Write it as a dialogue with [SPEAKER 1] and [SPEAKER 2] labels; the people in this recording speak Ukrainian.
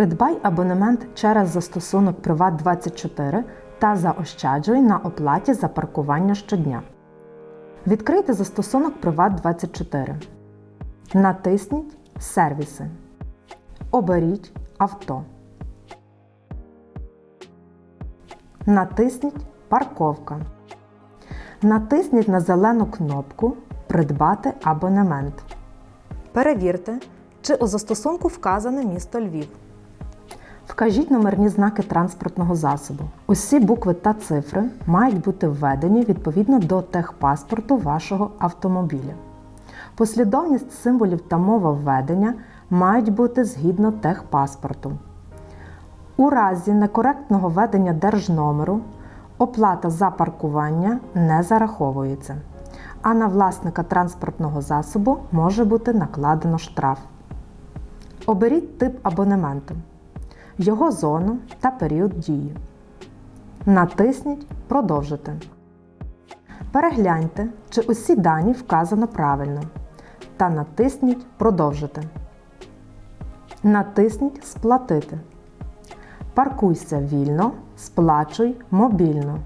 [SPEAKER 1] Придбай абонемент через застосунок Приват24 та заощаджуй на оплаті за паркування щодня. Відкрийте застосунок Приват24. Натисніть Сервіси. Оберіть Авто. Натисніть Парковка. Натисніть на зелену кнопку Придбати абонемент. Перевірте, чи у застосунку вказане місто Львів. Вкажіть номерні знаки транспортного засобу. Усі букви та цифри мають бути введені відповідно до техпаспорту вашого автомобіля. Послідовність символів та мова введення мають бути згідно техпаспорту. У разі некоректного введення держномеру оплата за паркування не зараховується, а на власника транспортного засобу може бути накладено штраф. Оберіть тип абонементу, його зону та період дії. Натисніть Продовжити. Перегляньте, чи усі дані вказано правильно та натисніть Продовжити. Натисніть Сплатити. Паркуйся вільно, сплачуй мобільно.